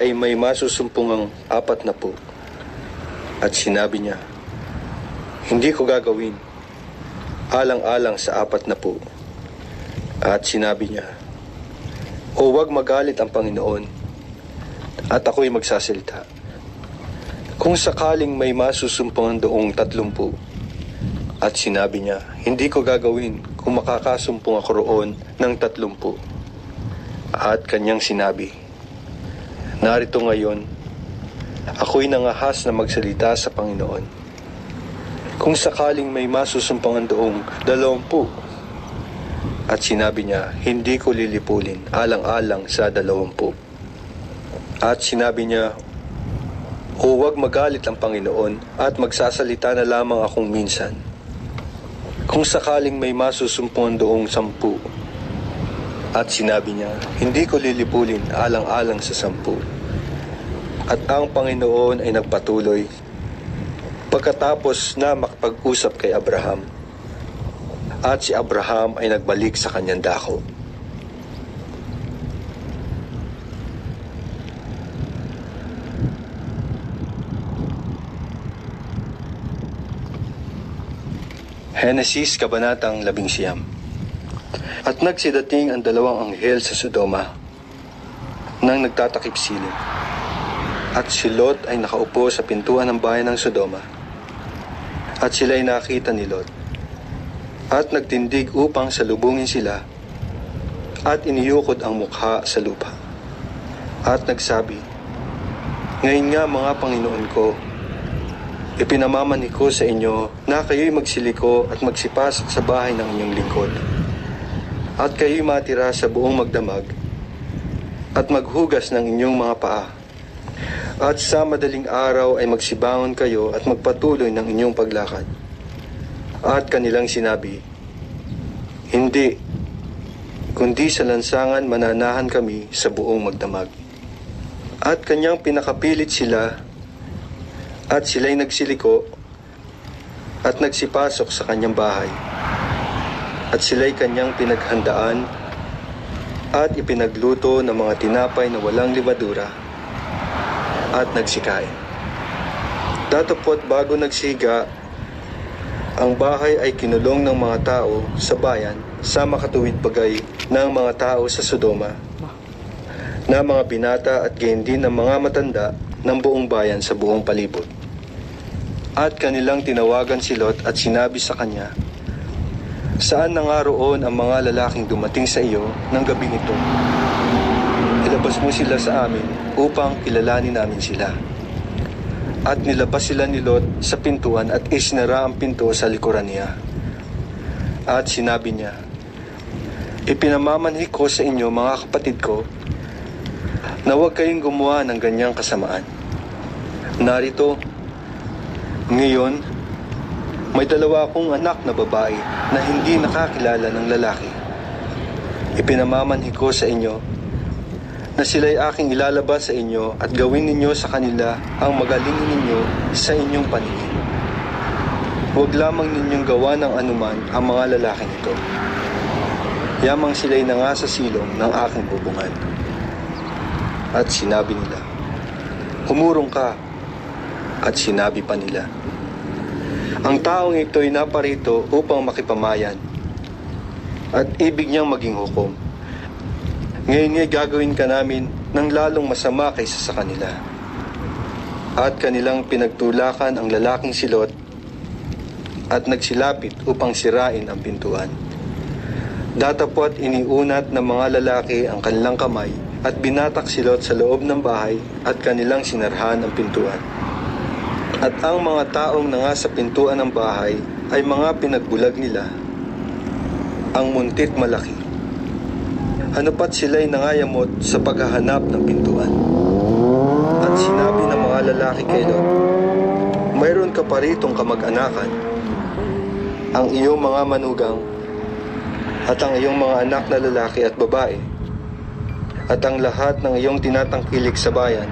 ay may masusumpungang apat na po. At sinabi niya, Hindi ko gagawin, alang-alang sa apat na po. At sinabi niya, O wag magalit ang Panginoon, at ako'y magsasalita. Kung sakaling may masusumpungan doong tatlumpu, at sinabi niya, Hindi ko gagawin kung makakasumpong ako roon ng tatlumpu. At kanyang sinabi, Narito ngayon, ako'y nangahas na magsalita sa Panginoon. Kung sakaling may masusumpangan doong dalawampu, at sinabi niya, hindi ko lilipulin alang-alang sa dalawampu. At sinabi niya, o huwag magalit ang Panginoon at magsasalita na lamang akong minsan. Kung sakaling may masusumpungan doong sampu, at sinabi niya, hindi ko lilipulin alang-alang sa sampu. At ang Panginoon ay nagpatuloy pagkatapos na makapag-usap kay Abraham. At si Abraham ay nagbalik sa kanyang dako. Henesis Kabanatang 11 At nagsidating ang dalawang anghel sa Sodoma nang nagtatakip silid. At si Lot ay nakaupo sa pintuan ng bayan ng Sodoma. At sila ay nakita ni Lot. At nagtindig upang salubungin sila. At iniyukod ang mukha sa lupa. At nagsabi, Ngayon nga mga Panginoon ko, ipinamamani ko sa inyo na kayo'y magsiliko at magsipasok sa bahay ng inyong lingkod. At kayo'y matira sa buong magdamag at maghugas ng inyong mga paa. At sa madaling araw ay magsibangon kayo at magpatuloy ng inyong paglakad. At kanilang sinabi, Hindi, kundi sa lansangan mananahan kami sa buong magdamag. At kanyang pinakapilit sila at sila'y nagsiliko at nagsipasok sa kanyang bahay. At sila'y kanyang pinaghandaan at ipinagluto ng mga tinapay na walang limadura at nagsikain. Datapot bago nagsiga, ang bahay ay kinulong ng mga tao sa bayan sa makatuwid bagay ng mga tao sa Sodoma na mga binata at gayon din ng mga matanda ng buong bayan sa buong palibot. At kanilang tinawagan si Lot at sinabi sa kanya, Saan na nga roon ang mga lalaking dumating sa iyo ng gabing ito? Ilabas mo sila sa amin upang kilalanin namin sila. At nilabas sila ni Lot sa pintuan at isinara ang pinto sa likuran niya. At sinabi niya, Ipinamamanhi ko sa inyo mga kapatid ko na huwag kayong gumawa ng ganyang kasamaan. Narito, ngayon, may dalawa akong anak na babae na hindi nakakilala ng lalaki. Ipinamamanhi ko sa inyo na sila'y aking ilalabas sa inyo at gawin ninyo sa kanila ang magalingin ninyo sa inyong paningin. Huwag lamang ninyong gawa ng anuman ang mga lalaking ito. Yamang sila'y nanga sa silong ng aking bubungan. At sinabi nila, Humurong ka. At sinabi pa nila, Ang taong ito'y naparito upang makipamayan at ibig niyang maging hukom. Ngayon nga'y gagawin ka namin ng lalong masama kaysa sa kanila. At kanilang pinagtulakan ang lalaking silot at nagsilapit upang sirain ang pintuan. Datapot iniunat ng mga lalaki ang kanilang kamay at binatak silot sa loob ng bahay at kanilang sinarhan ang pintuan. At ang mga taong nanga sa pintuan ng bahay ay mga pinagbulag nila ang muntit malaki. Ano pat sila'y nangayamot sa paghahanap ng pintuan. At sinabi ng mga lalaki kay Lot, Mayroon ka pa ritong kamag-anakan, ang iyong mga manugang, at ang iyong mga anak na lalaki at babae, at ang lahat ng iyong tinatangkilik sa bayan,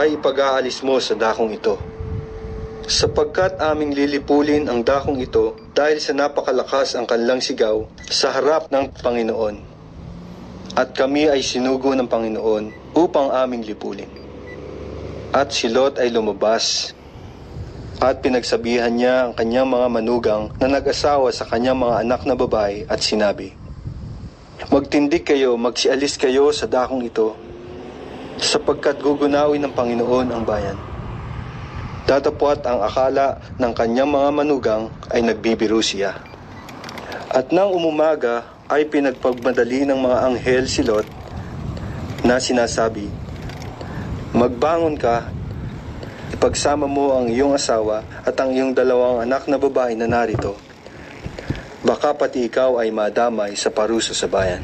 ay ipag-aalis mo sa dakong ito. Sapagkat aming lilipulin ang dakong ito dahil sa napakalakas ang kanilang sigaw sa harap ng Panginoon. At kami ay sinugo ng Panginoon upang aming lipulin. At si Lot ay lumabas at pinagsabihan niya ang kanyang mga manugang na nag-asawa sa kanyang mga anak na babae at sinabi, Magtindig kayo, magsialis kayo sa dakong ito, sapagkat gugunawin ng Panginoon ang bayan. Datapwat ang akala ng kanyang mga manugang ay nagbibiro siya. At nang umumaga ay pinagpagmadali ng mga anghel si Lot na sinasabi, Magbangon ka, ipagsama mo ang iyong asawa at ang iyong dalawang anak na babae na narito. Baka pati ikaw ay madamay sa parusa sa bayan.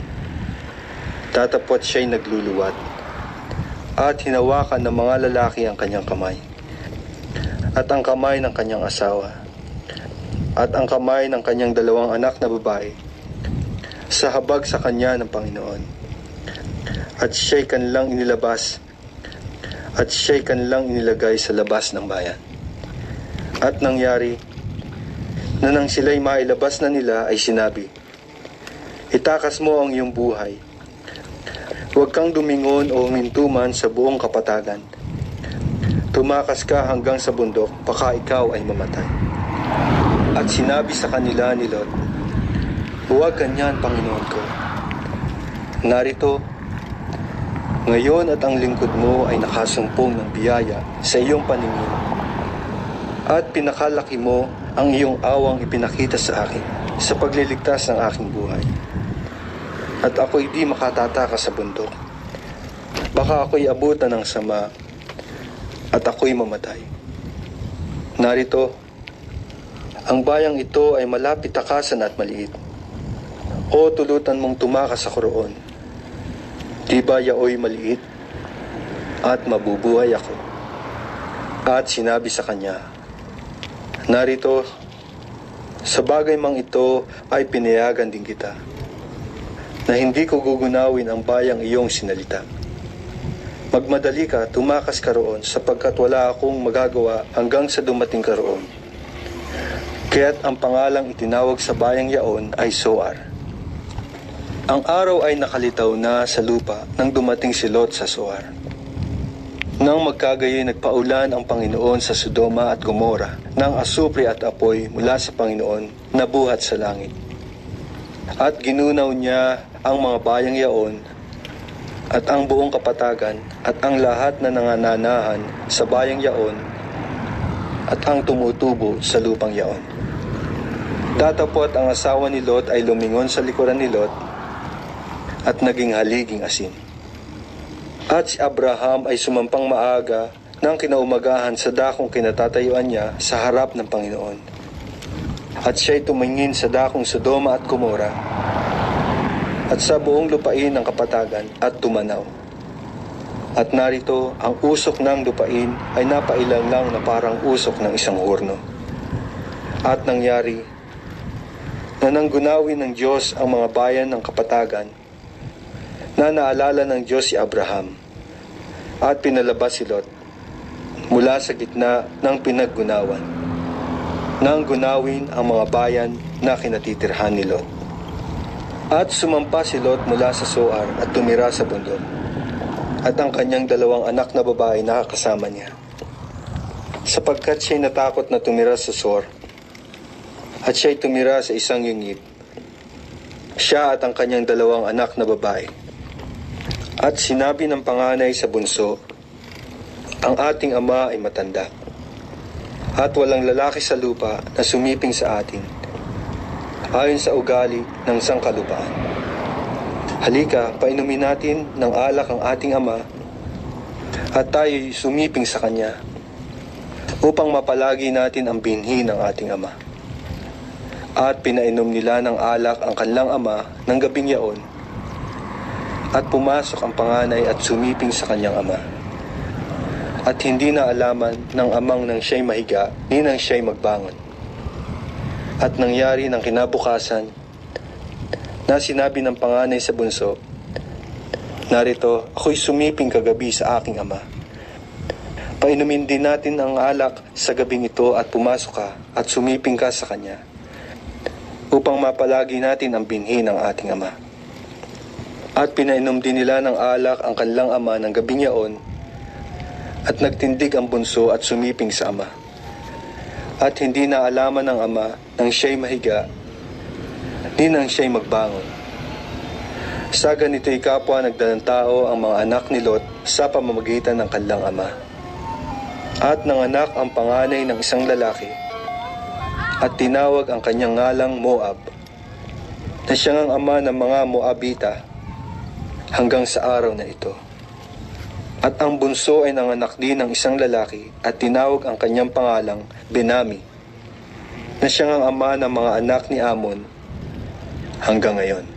Tatapot siya'y nagluluwat at hinawakan ng mga lalaki ang kanyang kamay at ang kamay ng kanyang asawa at ang kamay ng kanyang dalawang anak na babae sa habag sa kanya ng Panginoon. At siya'y kanilang inilabas at siya'y kanilang inilagay sa labas ng bayan. At nangyari na nang sila'y mailabas na nila ay sinabi, Itakas mo ang iyong buhay. Huwag kang dumingon o humintuman sa buong kapatagan. Tumakas ka hanggang sa bundok, baka ikaw ay mamatay. At sinabi sa kanila ni Lot, Huwag ganyan, Panginoon ko. Narito, ngayon at ang lingkod mo ay nakasumpong ng biyaya sa iyong paningin. At pinakalaki mo ang iyong awang ipinakita sa akin sa pagliligtas ng aking buhay. At ako'y di makatataka sa bundok. Baka ako'y abutan ng sama at ako'y mamatay. Narito, ang bayang ito ay malapit takasan at maliit. O tulutan mong tumakas sa koroon. Di ba yaoy maliit? At mabubuhay ako. At sinabi sa kanya, Narito, sa bagay mang ito ay pinayagan din kita, na hindi ko gugunawin ang bayang iyong sinalita. Magmadali ka, tumakas ka roon, sapagkat wala akong magagawa hanggang sa dumating ka roon. Kaya't ang pangalang itinawag sa bayang yaon ay Soar. Ang araw ay nakalitaw na sa lupa nang dumating si Lot sa Soar. Nang magkagayoy nagpaulan ang Panginoon sa Sodoma at Gomora ng asupre at apoy mula sa Panginoon na buhat sa langit. At ginunaw niya ang mga bayang yaon at ang buong kapatagan at ang lahat na nangananahan sa bayang yaon at ang tumutubo sa lupang yaon. Datapot ang asawa ni Lot ay lumingon sa likuran ni Lot at naging haliging asin. At si Abraham ay sumampang maaga ng kinaumagahan sa dakong kinatatayuan niya sa harap ng Panginoon. At siya'y tumingin sa dakong Sodoma at Gomora at sa buong lupain ng kapatagan at tumanaw. At narito, ang usok ng lupain ay napailang lang na parang usok ng isang horno. At nangyari na nanggunawin ng Diyos ang mga bayan ng kapatagan na naalala ng Diyos si Abraham at pinalabas si Lot mula sa gitna ng pinaggunawan nang gunawin ang mga bayan na kinatitirhan ni Lot. At sumampa si Lot mula sa Soar at tumira sa bundok at ang kanyang dalawang anak na babae nakakasama niya. Sapagkat siya'y natakot na tumira sa Soar at siya'y tumira sa isang yungib, siya at ang kanyang dalawang anak na babae. At sinabi ng panganay sa bunso, Ang ating ama ay matanda. At walang lalaki sa lupa na sumiping sa atin, ayon sa ugali ng sangkalupaan. Halika, painumin natin ng alak ang ating ama, at tayo'y sumiping sa kanya, upang mapalagi natin ang binhi ng ating ama. At pinainom nila ng alak ang kanilang ama ng gabing yaon, at pumasok ang panganay at sumiping sa kanyang ama. At hindi na alaman ng amang nang siya'y mahiga, ni nang siya'y magbangon. At nangyari ng kinabukasan, na sinabi ng panganay sa bunso, Narito, ako'y sumiping kagabi sa aking ama. Painumin din natin ang alak sa gabing ito at pumasok ka at sumiping ka sa kanya upang mapalagi natin ang binhi ng ating ama. At pinainom din nila ng alak ang kanilang ama ng gabing yaon at nagtindig ang bunso at sumiping sa ama. At hindi na alaman ng ama nang siya'y mahiga, ni nang siya'y magbangon. Sa ganito'y kapwa nagdalang tao ang mga anak ni Lot sa pamamagitan ng kanilang ama. At nanganak ang panganay ng isang lalaki at tinawag ang kanyang ngalang Moab na siya ang ama ng mga Moabita hanggang sa araw na ito. At ang bunso ay nanganak din ng isang lalaki at tinawag ang kanyang pangalang Benami na siya ang ama ng mga anak ni Amon hanggang ngayon.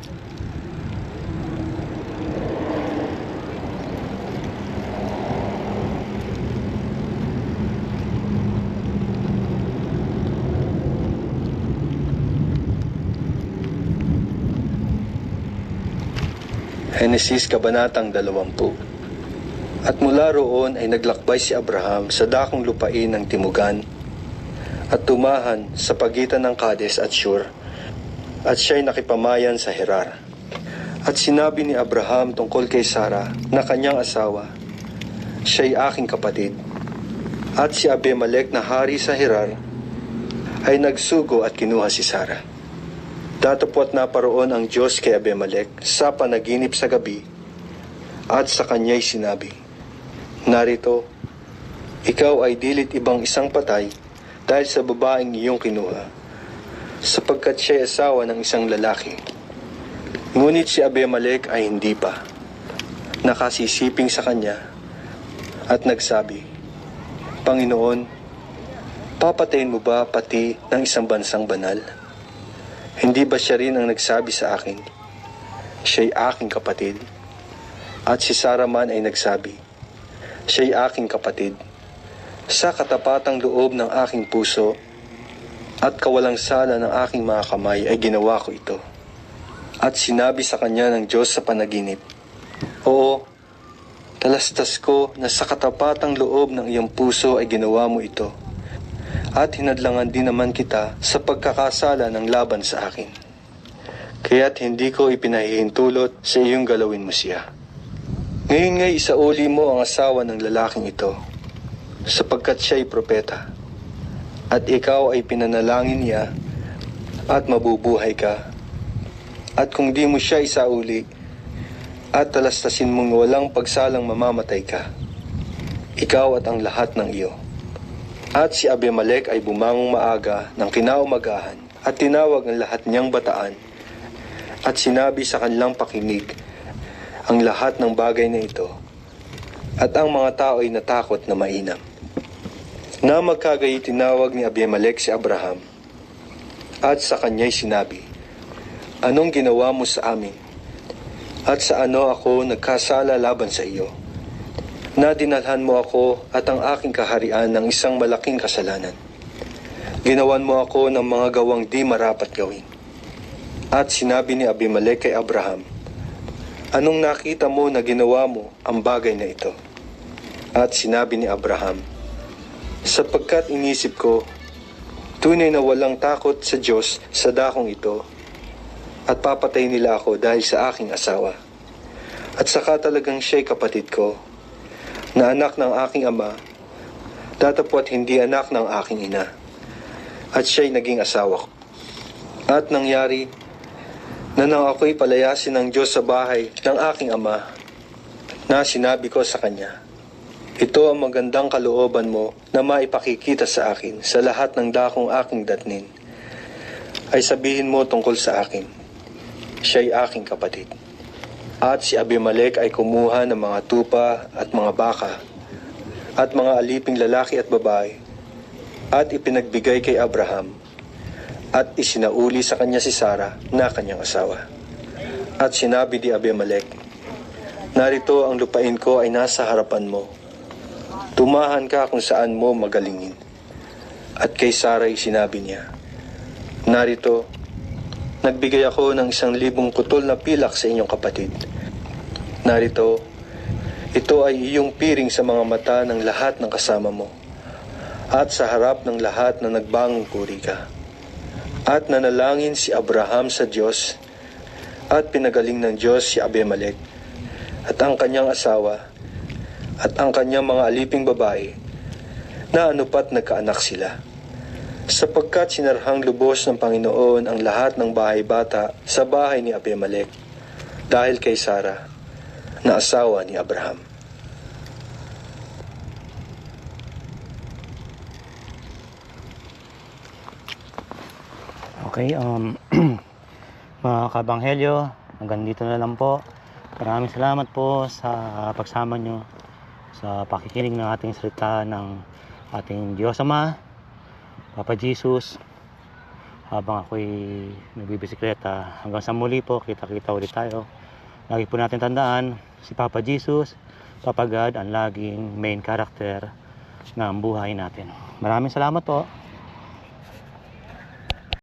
Henesis Kabanatang 20 At mula roon ay naglakbay si Abraham sa dakong lupain ng Timugan at tumahan sa pagitan ng Kades at Shur at siya'y nakipamayan sa Herar. At sinabi ni Abraham tungkol kay Sara na kanyang asawa, siya'y aking kapatid. At si Abimelech na hari sa Herar ay nagsugo at kinuha si Sara. Datapwat na paroon ang Diyos kay Abimelech sa panaginip sa gabi at sa kanya'y sinabi, Narito, ikaw ay dilit ibang isang patay dahil sa babaeng iyong kinuha, sapagkat siya asawa ng isang lalaki. Ngunit si Abimelech ay hindi pa. Nakasisiping sa kanya at nagsabi, Panginoon, papatayin mo ba pati ng isang bansang banal? Hindi ba siya rin ang nagsabi sa akin, siya'y aking kapatid? At si Sarah man ay nagsabi, siya'y aking kapatid. Sa katapatang loob ng aking puso at kawalang sala ng aking mga kamay ay ginawa ko ito. At sinabi sa kanya ng Diyos sa panaginip, Oo, talastas ko na sa katapatang loob ng iyong puso ay ginawa mo ito at hinadlangan din naman kita sa pagkakasala ng laban sa akin. Kaya't hindi ko ipinahihintulot sa iyong galawin mo siya. Ngayon ngay isauli mo ang asawa ng lalaking ito, sapagkat siya'y propeta, at ikaw ay pinanalangin niya, at mabubuhay ka. At kung di mo siya isauli, at talastasin mong walang pagsalang mamamatay ka, ikaw at ang lahat ng iyo. At si Abimelech ay bumangong maaga ng kinaumagahan at tinawag ang lahat niyang bataan at sinabi sa kanilang pakinig ang lahat ng bagay na ito at ang mga tao ay natakot na mainam. Na magkagayi tinawag ni Abimelech si Abraham at sa kanya'y sinabi, Anong ginawa mo sa amin? At sa ano ako nagkasala laban sa iyo? Na dinalhan mo ako at ang aking kaharian ng isang malaking kasalanan. Ginawan mo ako ng mga gawang di marapat gawin. At sinabi ni Abimelech kay Abraham, Anong nakita mo na ginawa mo ang bagay na ito? At sinabi ni Abraham, Sapagkat inisip ko, tunay na walang takot sa Diyos sa dakong ito, at papatay nila ako dahil sa aking asawa. At saka talagang siya'y kapatid ko, na anak ng aking ama, datapwat hindi anak ng aking ina, at siya'y naging asawa ko. At nangyari na nang ako'y palayasin ng Diyos sa bahay ng aking ama, na sinabi ko sa kanya, ito ang magandang kalooban mo na maipakikita sa akin sa lahat ng dakong aking datnin. Ay sabihin mo tungkol sa akin, siya'y aking kapatid. At si Abimelech ay kumuha ng mga tupa at mga baka at mga aliping lalaki at babae at ipinagbigay kay Abraham at isinauli sa kanya si Sara na kanyang asawa. At sinabi di Abimelech, Narito ang lupain ko ay nasa harapan mo. Tumahan ka kung saan mo magalingin. At kay Sara ay sinabi niya, Narito, Nagbigay ako ng isang libong kutol na pilak sa inyong kapatid. Narito, ito ay iyong piring sa mga mata ng lahat ng kasama mo at sa harap ng lahat na nagbangong puri ka. At nanalangin si Abraham sa Diyos At pinagaling ng Diyos si Abimelech at ang kanyang asawa at ang kanyang mga aliping babae na anupat nagkaanak sila. Sapagkat sinarhang lubos ng Panginoon ang lahat ng bahay bata sa bahay ni Abimelech dahil kay Sara na asawa ni Abraham. Okay, um, mga kabanghelyo, hanggang dito na lang po. Maraming salamat po sa pagsama nyo sa pakikinig ng ating salita ng ating Diyos Ama, Papa Jesus. Habang ako'y nagbibisikleta, hanggang sa muli po, kita-kita ulit tayo. Lagi po natin tandaan, si Papa Jesus, Papa God, ang laging main character ng buhay natin. Maraming salamat po.